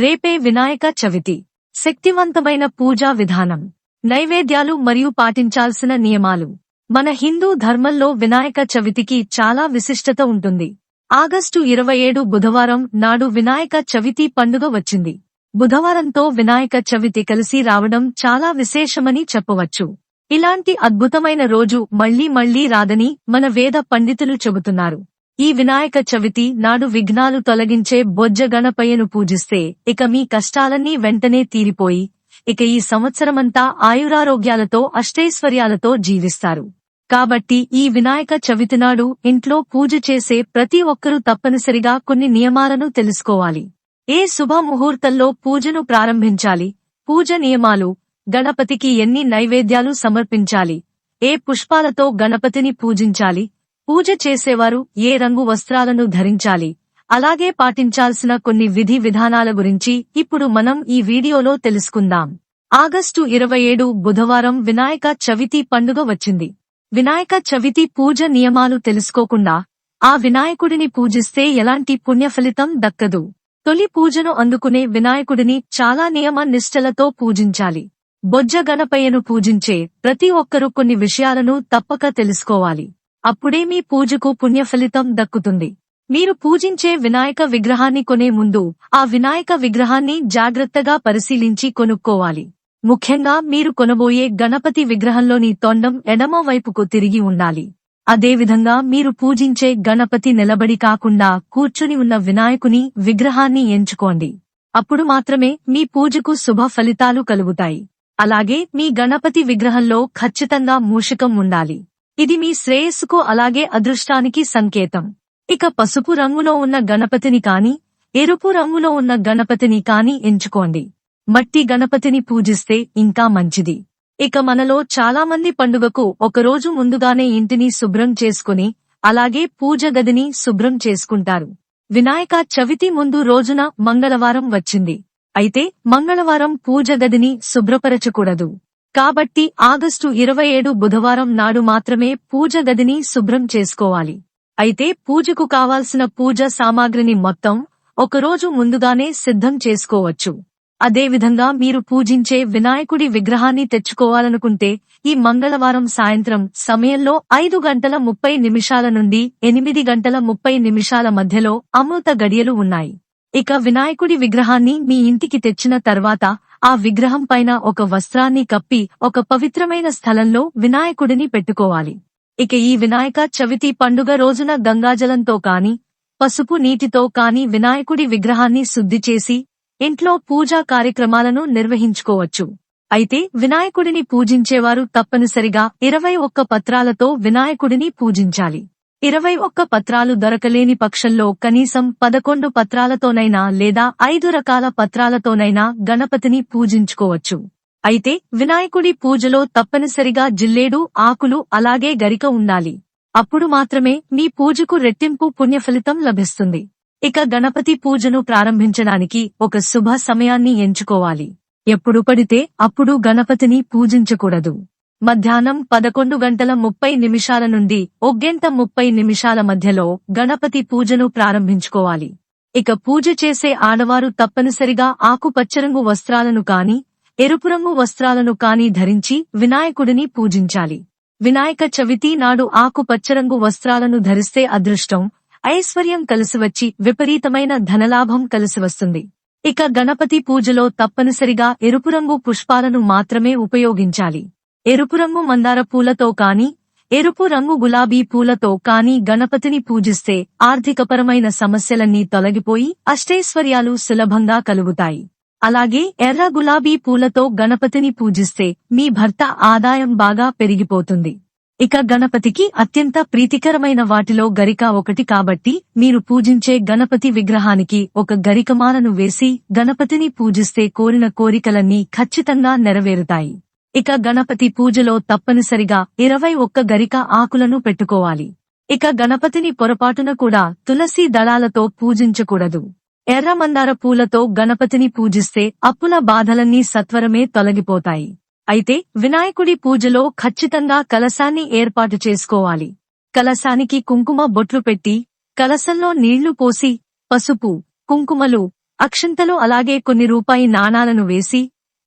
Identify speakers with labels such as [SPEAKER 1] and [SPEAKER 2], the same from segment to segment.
[SPEAKER 1] రేపే వినాయక చవితి. శక్తివంతమైన పూజా విధానం. నైవేద్యాలు మరియు పాటించాల్సిన నియమాలు. మన హిందూ ధర్మంలో వినాయక చవితికి చాలా విశిష్టత ఉంటుంది. ఆగస్టు ఇరవై ఏడు బుధవారం నాడు వినాయక చవితి పండుగ వచ్చింది. బుధవారంతో వినాయక చవితి కలిసి రావడం చాలా విశేషమని చెప్పవచ్చు. ఇలాంటి అద్భుతమైన రోజు మళ్ళీ మళ్ళీ రాదని మన వేద పండితులు చెబుతున్నారు. ఈ వినాయక చవితి నాడు విఘ్నాలు తొలగించే బొజ్జ గణపయ్యను పూజిస్తే ఇక మీ కష్టాలన్నీ వెంటనే తీరిపోయి ఇక ఈ సంవత్సరమంతా ఆయురారోగ్యాలతో అష్టైశ్వర్యాలతో జీవిస్తారు. కాబట్టి ఈ వినాయక చవితి నాడు ఇంట్లో పూజ చేసే ప్రతి ఒక్కరూ తప్పనిసరిగా కొన్ని నియమాలను తెలుసుకోవాలి. ఏ శుభ ముహూర్తంలో పూజను ప్రారంభించాలి? పూజ నియమాలు గణపతికి ఎన్ని నైవేద్యాలు సమర్పించాలి? ఏ పుష్పాలతో గణపతిని పూజించాలి? పూజ చేసేవారు ఏ రంగు వస్త్రాలను ధరించాలి? అలాగే పాటించాల్సిన కొన్ని విధి విధానాల గురించి ఇప్పుడు మనం ఈ వీడియోలో తెలుసుకుందాం. ఆగస్టు ఇరవై ఏడు బుధవారం వినాయక చవితి పండుగ వచ్చింది. వినాయక చవితి పూజ నియమాలు తెలుసుకోకుండా ఆ వినాయకుడిని పూజిస్తే ఎలాంటి పుణ్య ఫలితం దక్కదు. తొలి పూజను అందుకునే వినాయకుడిని చాలా నియమ నిష్టలతో పూజించాలి. బొజ్జ గణపయ్యను పూజించే ప్రతి ఒక్కరూ కొన్ని విషయాలను తప్పక తెలుసుకోవాలి. అప్పుడే మీ పూజకు పుణ్య ఫలితం దక్కుతుంది. మీరు పూజించే వినాయక విగ్రహాన్ని కొనే ముందు ఆ వినాయక విగ్రహాన్ని జాగ్రత్తగా పరిశీలించి కొనుక్కోవాలి. ముఖ్యంగా మీరు కొనబోయే గణపతి విగ్రహంలోని తొండం ఎడమ వైపుకు తిరిగి ఉండాలి. అదేవిధంగా మీరు పూజించే గణపతి నిలబడి కాకుండా కూర్చుని ఉన్న వినాయకుని విగ్రహాన్ని ఎంచుకోండి. అప్పుడు మాత్రమే మీ పూజకు శుభ ఫలితాలు కలుగుతాయి. అలాగే మీ గణపతి విగ్రహంలో ఖచ్చితంగా మూషికం ఉండాలి. ఇది మీ శ్రేయస్సుకు అలాగే అదృష్టానికి సంకేతం. ఇక పసుపు రంగులో ఉన్న గణపతిని కాని ఎరుపు రంగులో ఉన్న గణపతిని కాని ఎంచుకోండి. మట్టి గణపతిని పూజిస్తే ఇంకా మంచిది. ఇక మనలో చాలామంది పండుగకు ఒకరోజు ముందుగానే ఇంటిని శుభ్రం చేసుకుని అలాగే పూజ గదిని శుభ్రం చేసుకుంటారు. వినాయక చవితి ముందు రోజున మంగళవారం వచ్చింది. అయితే మంగళవారం పూజ గదిని శుభ్రపరచకూడదు. కాబట్టి ఆగస్టు ఇరవై ఏడు బుధవారం నాడు మాత్రమే పూజ గదిని శుభ్రం చేసుకోవాలి. అయితే పూజకు కావాల్సిన పూజ సామాగ్రిని మొత్తం ఒకరోజు ముందుగానే సిద్ధం చేసుకోవచ్చు. అదేవిధంగా మీరు పూజించే వినాయకుడి విగ్రహాన్ని తెచ్చుకోవాలనుకుంటే ఈ మంగళవారం సాయంత్రం సమయంలో ఐదు గంటల ముప్పై నిమిషాల నుండి ఎనిమిది గంటల ముప్పై నిమిషాల మధ్యలో అమృత గడియలు ఉన్నాయి. ఇక వినాయకుడి విగ్రహాన్ని మీ ఇంటికి తెచ్చిన తర్వాత ఆ విగ్రహం పైన ఒక వస్త్రాన్ని కప్పి ఒక పవిత్రమైన స్థలంలో వినాయకుడిని పెట్టుకోవాలి. ఇక ఈ వినాయక చవితి పండుగ రోజున గంగాజలంతో కాని పసుపు నీటితో కాని వినాయకుడి విగ్రహాన్ని శుద్ధి చేసి ఇంట్లో పూజా కార్యక్రమాలను నిర్వహించుకోవచ్చు. అయితే వినాయకుడిని పూజించేవారు తప్పనిసరిగా ఇరవై ఒక్క పత్రాలతో వినాయకుడిని పూజించాలి. ఇరవై ఒక్క పత్రాలు దొరకలేని పక్షంలో కనీసం పదకొండు పత్రాలతోనైనా లేదా ఐదు రకాల పత్రాలతోనైనా గణపతిని పూజించుకోవచ్చు. అయితే వినాయకుడి పూజలో తప్పనిసరిగా జిల్లేడు ఆకులు అలాగే గరిక ఉండాలి. అప్పుడు మాత్రమే మీ పూజకు రెట్టింపు పుణ్యఫలితం లభిస్తుంది. ఇక గణపతి పూజను ప్రారంభించడానికి ఒక శుభ సమయాన్ని ఎంచుకోవాలి. ఎప్పుడు పడితే అప్పుడు గణపతిని పూజించకూడదు. మధ్యాహ్నం పదకొండు గంటల ముప్పై నిమిషాల నుండి ఒగ్గెంట ముప్పై నిమిషాల మధ్యలో గణపతి పూజను ప్రారంభించుకోవాలి. ఇక పూజ చేసే ఆడవారు తప్పనిసరిగా ఆకుపచ్చరంగు వస్త్రాలను కాని ఎరుపు రంగు వస్త్రాలను కాని ధరించి వినాయకుడిని పూజించాలి. వినాయక చవితి నాడు ఆకుపచ్చరంగు వస్త్రాలను ధరిస్తే అదృష్టం ఐశ్వర్యం కలిసివచ్చి విపరీతమైన ధనలాభం కలిసివస్తుంది. ఇక గణపతి పూజలో తప్పనిసరిగా ఎరుపు రంగు పుష్పాలను మాత్రమే ఉపయోగించాలి. ఎరుపు రంగు మందార పూలతో కాని ఎరుపు రంగు గులాబీ పూలతో కాని గణపతిని పూజిస్తే ఆర్థికపరమైన సమస్యలన్నీ తొలగిపోయి అష్టైశ్వర్యాలు సులభంగా కలుగుతాయి. అలాగే ఎర్ర గులాబీ పూలతో గణపతిని పూజిస్తే మీ భర్త ఆదాయం బాగా పెరిగిపోతుంది. ఇక గణపతికి అత్యంత ప్రీతికరమైన వాటిలో గరిక ఒకటి కాబట్టి మీరు పూజించే గణపతి విగ్రహానికి ఒక గరికమాలను వేసి గణపతిని పూజిస్తే కోరిన కోరికలన్నీ ఖచ్చితంగా నెరవేరుతాయి. ఇక గణపతి పూజలో తప్పనిసరిగా ఇరవై ఒక్క గరిక ఆకులను పెట్టుకోవాలి. ఇక గణపతిని పొరపాటున కూడా తులసి దళాలతో పూజించకూడదు. ఎర్ర మందార పూలతో గణపతిని పూజిస్తే అప్పుల బాధలన్నీ సత్వరమే తొలగిపోతాయి. అయితే వినాయకుడి పూజలో ఖచ్చితంగా కలశాన్ని ఏర్పాటు చేసుకోవాలి. కలశానికి కుంకుమ బొట్లు పెట్టి కలశంలో నీళ్ళు పోసి పసుపు కుంకుమలు అక్షంతలు అలాగే కొన్ని రూపాయి నాణాలను వేసి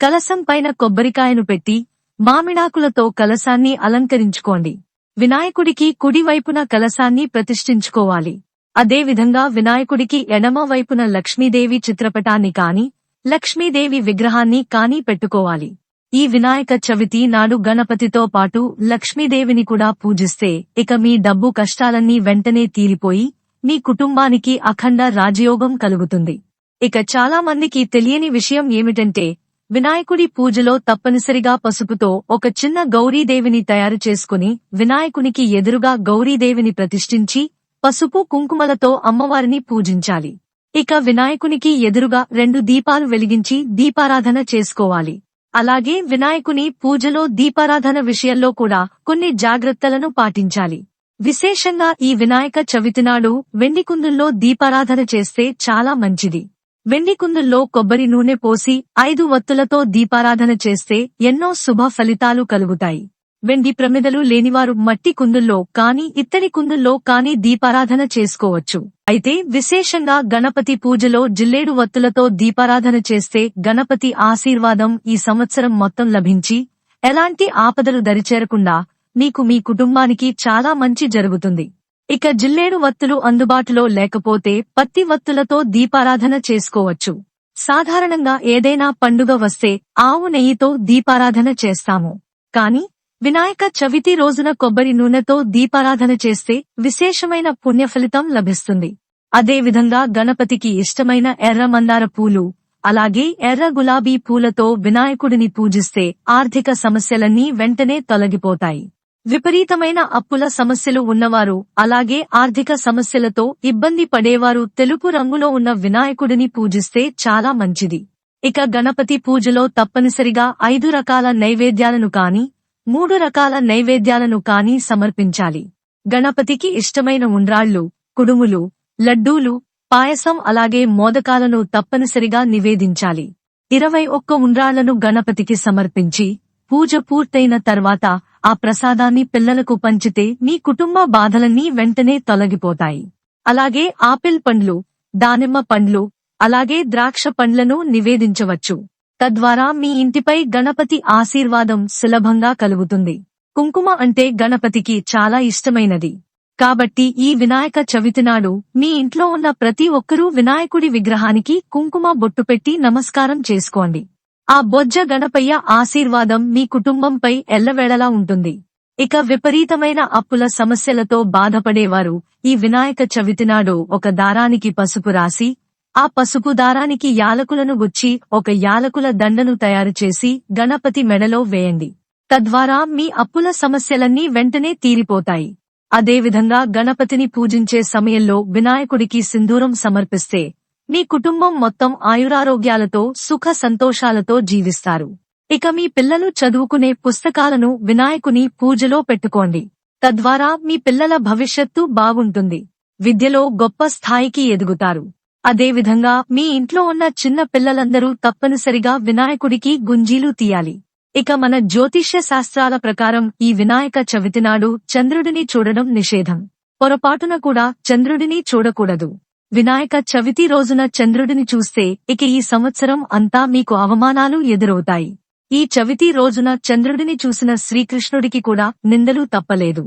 [SPEAKER 1] కలసం పైన కొబ్బరికాయను పెట్టి మామిడాకులతో కలసాన్ని అలంకరించుకోండి. వినాయకుడికి కుడివైపున కలసాన్ని ప్రతిష్ఠించుకోవాలి. అదేవిధంగా వినాయకుడికి ఎడమ వైపున లక్ష్మీదేవి చిత్రపటాన్ని కాని లక్ష్మీదేవి విగ్రహాన్ని కాని పెట్టుకోవాలి. ఈ వినాయక చవితి నాడు గణపతితో పాటు లక్ష్మీదేవిని కూడా పూజిస్తే ఇక మీ డబ్బు కష్టాలన్నీ వెంటనే తీరిపోయి మీ కుటుంబానికి అఖండ రాజయోగం కలుగుతుంది. ఇక చాలా మందికి తెలియని విషయం ఏమిటంటే వినాయకుడి పూజలో తప్పనిసరిగా పసుపుతో ఒక చిన్న గౌరీదేవిని తయారు చేసుకుని వినాయకునికి ఎదురుగా గౌరీదేవిని ప్రతిష్ఠించి పసుపు కుంకుమలతో అమ్మవారిని పూజించాలి. ఇక వినాయకునికి ఎదురుగా రెండు దీపాలు వెలిగించి దీపారాధన చేసుకోవాలి. అలాగే వినాయకుని పూజలో దీపారాధన విషయంలో కూడా కొన్ని జాగ్రత్తలను పాటించాలి. విశేషంగా ఈ వినాయక చవితినాడు వెండికుందుల్లో దీపారాధన చేస్తే చాలా మంచిది. వెండి కుందుల్లో కొబ్బరి నూనె పోసి ఐదు వత్తులతో దీపారాధన చేస్తే ఎన్నో శుభ ఫలితాలు కలుగుతాయి. వెండి ప్రమిదలు లేనివారు మట్టి కుందుల్లో కాని ఇత్తడి కుందుల్లో కాని దీపారాధన చేసుకోవచ్చు. అయితే విశేషంగా గణపతి పూజలో జిల్లేడు వత్తులతో దీపారాధన చేస్తే గణపతి ఆశీర్వాదం ఈ సంవత్సరం మొత్తం లభించి ఎలాంటి ఆపదలు దరిచేరకుండా మీకు మీ కుటుంబానికి చాలా మంచి జరుగుతుంది. ఇక జిల్లేడు వత్తులు అందుబాటులో లేకపోతే పత్తి వత్తులతో దీపారాధన చేసుకోవచ్చు. సాధారణంగా ఏదైనా పండుగ వస్తే ఆవు నెయ్యితో దీపారాధన చేస్తాము. కాని వినాయక చవితి రోజున కొబ్బరి నూనెతో దీపారాధన చేస్తే విశేషమైన పుణ్యఫలితం లభిస్తుంది. అదేవిధంగా గణపతికి ఇష్టమైన ఎర్ర మందార పూలు అలాగే ఎర్ర గులాబీ పూలతో వినాయకుడిని పూజిస్తే ఆర్థిక సమస్యలన్నీ వెంటనే తొలగిపోతాయి. విపరీతమైన అప్పుల సమస్యలు ఉన్నవారు అలాగే ఆర్థిక సమస్యలతో ఇబ్బంది పడేవారు తెలుపు రంగులో ఉన్న వినాయకుడిని పూజిస్తే చాలా మంచిది. ఇక గణపతి పూజలో తప్పనిసరిగా ఐదు రకాల నైవేద్యాలను కాని మూడు రకాల నైవేద్యాలను కాని సమర్పించాలి. గణపతికి ఇష్టమైన ఉండ్రాళ్ళు కుడుములు లడ్డూలు పాయసం అలాగే మోదకాలను తప్పనిసరిగా నివేదించాలి. ఇరవై ఒక్క ఉండ్రాళ్ళను గణపతికి సమర్పించి పూజ పూర్తయిన తర్వాత ఆ ప్రసాదాన్ని పిల్లలకు పంచితే మీ కుటుంబ బాధలన్నీ వెంటనే తొలగిపోతాయి. అలాగే ఆపిల్ పండ్లు దానిమ్మ పండ్లు అలాగే ద్రాక్ష పండ్లను నివేదించవచ్చు. తద్వారా మీ ఇంటిపై గణపతి ఆశీర్వాదం సులభంగా కలుగుతుంది. కుంకుమ అంటే గణపతికి చాలా ఇష్టమైనది. కాబట్టి ఈ వినాయక చవితి నాడు మీ ఇంట్లో ఉన్న ప్రతి ఒక్కరూ వినాయకుడి విగ్రహానికి కుంకుమ బొట్టు పెట్టి నమస్కారం చేసుకోండి. ఆ బొజ్జ గణపయ్య ఆశీర్వాదం మీ కుటుంబంపై ఎల్లవేళలా ఉంటుంది. ఇక విపరీతమైన అప్పుల సమస్యలతో బాధపడేవారు ఈ వినాయక చవితి నాడు ఒక దారానికి పసుపు రాసి ఆ పసుపు దారానికి యాలకులను గుచ్చి ఒక యాలకుల దండను తయారు చేసి గణపతి మెడలో వేయండి. తద్వారా మీ అప్పుల సమస్యలన్నీ వెంటనే తీరిపోతాయి. అదేవిధంగా గణపతిని పూజించే సమయంలో వినాయకుడికి సింధూరం సమర్పిస్తే మీ కుటుంబం మొత్తం ఆయురారోగ్యాలతో సుఖ సంతోషాలతో జీవిస్తారు. ఇక మీ పిల్లలు చదువుకునే పుస్తకాలను వినాయకుని పూజలో పెట్టుకోండి. తద్వారా మీ పిల్లల భవిష్యత్తు బాగుంటుంది. విద్యలో గొప్ప స్థాయికి ఎదుగుతారు. అదేవిధంగా మీ ఇంట్లో ఉన్న చిన్న పిల్లలందరూ తప్పనిసరిగా వినాయకుడికి గుంజీలు తీయాలి. ఇక మన జ్యోతిష్య శాస్త్రాల ప్రకారం ఈ వినాయక చవితి నాడు చంద్రుడిని చూడడం నిషేధం. పొరపాటున కూడా చంద్రుడిని చూడకూడదు. వినాయక చవితి రోజున చంద్రుడిని చూస్తే ఇక ఈ సంవత్సరం అంతా మీకు అవమానాలు ఎదురవుతాయి. ఈ చవితి రోజున చంద్రుడిని చూసిన శ్రీకృష్ణుడికి కూడా నిందలు తప్పలేదు.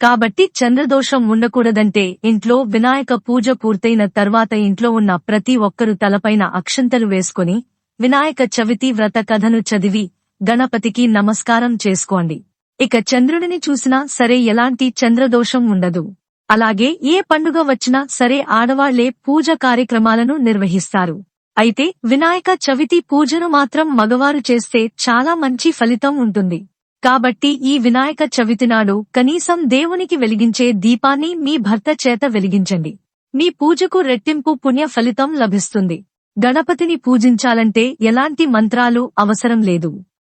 [SPEAKER 1] కాబట్టి చంద్రదోషం ఉండకూడదంటే ఇంట్లో వినాయక పూజ పూర్తయిన తర్వాత ఇంట్లో ఉన్న ప్రతి ఒక్కరు తలపైన అక్షంతలు వేసుకుని వినాయక చవితి వ్రత కథను చదివి గణపతికి నమస్కారం చేసుకోండి. ఇక చంద్రుడిని చూసినా సరే ఎలాంటి చంద్రదోషం ఉండదు. అలాగే ఏ పండుగ వచ్చినా సరే ఆడవాళ్ళే పూజ కార్యక్రమాలను నిర్వహిస్తారు. అయితే వినాయక చవితి పూజను మాత్రం మగవారు చేస్తే చాలా మంచి ఫలితం ఉంటుంది. కాబట్టి ఈ వినాయక చవితి నాడు కనీసం దేవునికి వెలిగించే దీపాన్ని మీ భర్త చేత వెలిగించండి. మీ పూజకు రెట్టింపు పుణ్య ఫలితం లభిస్తుంది. గణపతిని పూజించాలంటే ఎలాంటి మంత్రాలు అవసరం లేదు.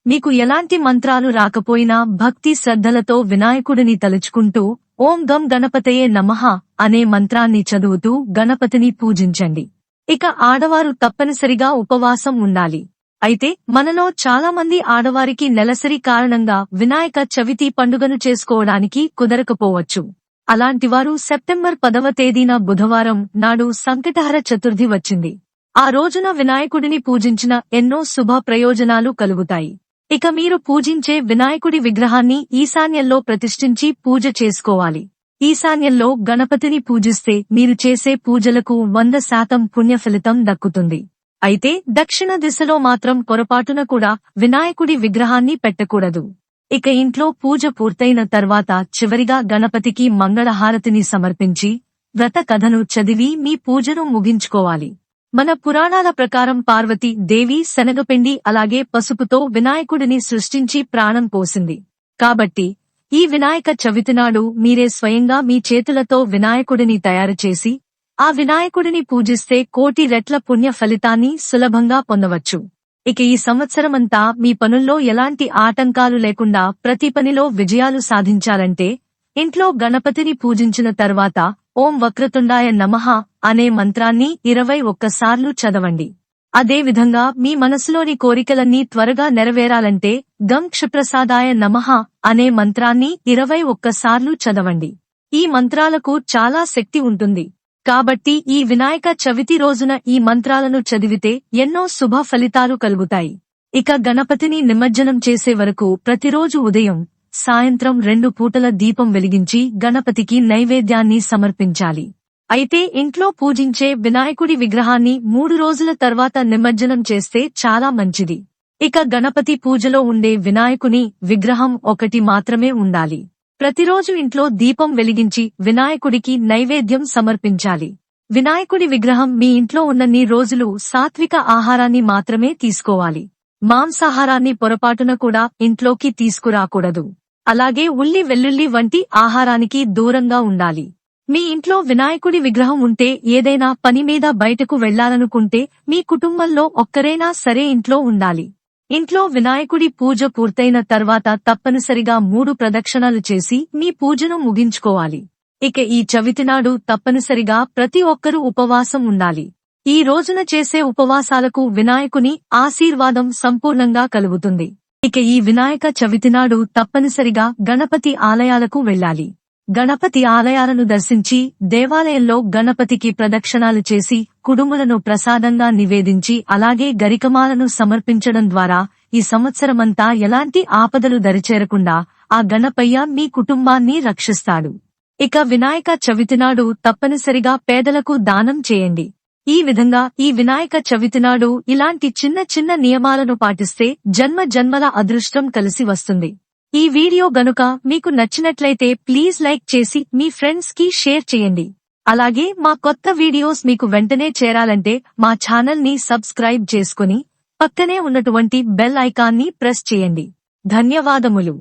[SPEAKER 1] మీకు ఎలాంటి మంత్రాలు రాకపోయినా భక్తి శ్రద్ధలతో వినాయకుడిని తలుచుకుంటూ ఓం గం గణపతయే నమః అనే మంత్రాన్ని చదువుతూ గణపతిని పూజించండి. ఇక ఆడవారు తప్పనిసరిగా ఉపవాసం ఉండాలి. అయితే మనలో చాలా మంది ఆడవారికి నెలసరి కారణంగా వినాయక చవితి పండుగను చేసుకోవడానికి కుదరకపోవచ్చు. అలాంటివారు సెప్టెంబర్ పదవ తేదీన బుధవారం నాడు సంకటహర చతుర్థి వచ్చింది. ఆ రోజున వినాయకుడిని పూజించిన ఎన్నో శుభ ప్రయోజనాలు కలుగుతాయి. ఇక మీరు పూజించే వినాయకుడి విగ్రహాన్ని ఈశాన్యంలో ప్రతిష్ఠించి పూజ చేసుకోవాలి. ఈశాన్యంలో గణపతిని పూజిస్తే మీరు చేసే పూజలకు వంద శాతం పుణ్య ఫలితం దక్కుతుంది. అయితే దక్షిణ దిశలో మాత్రం పొరపాటున కూడా వినాయకుడి విగ్రహాన్ని పెట్టకూడదు. ఇక ఇంట్లో పూజ పూర్తయిన తర్వాత చివరిగా గణపతికి మంగళహారతిని సమర్పించి వ్రత కథను చదివి మీ పూజను ముగించుకోవాలి. మన పురాణాల ప్రకారం పార్వతి దేవి శనగపిండి అలాగే పసుపుతో వినాయకుడిని సృష్టించి ప్రాణం పోసింది. కాబట్టి ఈ వినాయక చవితి నాడు మీరే స్వయంగా మీ చేతులతో వినాయకుడిని తయారు చేసి ఆ వినాయకుడిని పూజిస్తే కోటి రెట్ల పుణ్య ఫలితాన్ని సులభంగా పొందవచ్చు. ఇక ఈ సంవత్సరమంతా మీ పనుల్లో ఎలాంటి ఆటంకాలు లేకుండా ప్రతి పనిలో విజయాలు సాధించాలంటే ఇంట్లో గణపతిని పూజించిన తర్వాత ఓం వక్రతుండాయ నమః అనే మంత్రాన్ని ఇరవై ఒక్కసార్లు చదవండి. అదేవిధంగా మీ మనసులోని కోరికలన్నీ త్వరగా నెరవేరాలంటే గం క్షిప్రసాదాయ నమః అనే మంత్రాన్ని ఇరవై ఒక్కసార్లు చదవండి. ఈ మంత్రాలకు చాలా శక్తి ఉంటుంది. కాబట్టి ఈ వినాయక చవితి రోజున ఈ మంత్రాలను చదివితే ఎన్నో శుభ ఫలితాలు కలుగుతాయి. ఇక గణపతిని నిమజ్జనం చేసే వరకు ప్రతిరోజు ఉదయం సాయంత్రం రెండు పూటల దీపం వెలిగించి గణపతికి నైవేద్యాన్ని సమర్పించాలి. అయితే ఇంట్లో పూజించే వినాయకుడి విగ్రహాన్ని మూడు రోజుల తర్వాత నిమజ్జనం చేస్తే చాలా మంచిది. ఇక గణపతి పూజలో ఉండే వినాయకుని విగ్రహం ఒకటి మాత్రమే ఉండాలి. ప్రతిరోజు ఇంట్లో దీపం వెలిగించి వినాయకుడికి నైవేద్యం సమర్పించాలి. వినాయకుడి విగ్రహం మీ ఇంట్లో ఉన్నన్ని రోజులు సాత్విక ఆహారాన్ని మాత్రమే తీసుకోవాలి. మాంసాహారాన్ని పొరపాటున కూడా ఇంట్లోకి తీసుకురాకూడదు. అలాగే ఉల్లి వెల్లుల్లి వంటి ఆహారానికి దూరంగా ఉండాలి. మీ ఇంట్లో వినాయకుడి విగ్రహం ఉంటే ఏదైనా పని మీద బయటకు వెళ్ళాలనుకుంటే మీ కుటుంబంలో ఒక్కరైనా సరే ఇంట్లో ఉండాలి. ఇంట్లో వినాయకుడి పూజ పూర్తయిన తర్వాత తప్పనిసరిగా మూడు ప్రదక్షిణలు చేసి మీ పూజను ముగించుకోవాలి. ఇక ఈ చవితినాడు తప్పనిసరిగా ప్రతి ఒక్కరూ ఉపవాసం ఉండాలి. ఈ రోజున చేసే ఉపవాసాలకు వినాయకుని ఆశీర్వాదం సంపూర్ణంగా కలుగుతుంది. ఇక ఈ వినాయక చవితినాడు తప్పనిసరిగా గణపతి ఆలయాలకు వెళ్ళాలి. గణపతి ఆలయాలను దర్శించి దేవాలయంలో గణపతికి ప్రదక్షిణాలు చేసి కుడుములను ప్రసాదంగా నివేదించి అలాగే గరికమాలను సమర్పించడం ద్వారా ఈ సంవత్సరమంతా ఎలాంటి ఆపదలు దరిచేరకుండా ఆ గణపయ్య మీ కుటుంబాన్ని రక్షిస్తాడు. ఇక వినాయక చవితినాడు తప్పనిసరిగా పేదలకు దానం చేయండి. ఈ విధంగా ఈ వినాయక చవితి నాడు ఇలాంటి చిన్న చిన్న నియమాలను పాటిస్తే జన్మ జన్మల అదృష్టం కలిసి వస్తుంది. ఈ వీడియో గనుక మీకు నచ్చినట్లయితే ప్లీజ్ లైక్ చేసి మీ ఫ్రెండ్స్కి షేర్ చేయండి. అలాగే మా కొత్త వీడియోస్ మీకు వెంటనే చేరాలంటే మా ఛానల్ని సబ్స్క్రైబ్ చేసుకుని పక్కనే ఉన్నటువంటి బెల్ ఐకాన్ని ప్రెస్ చేయండి. ధన్యవాదములు.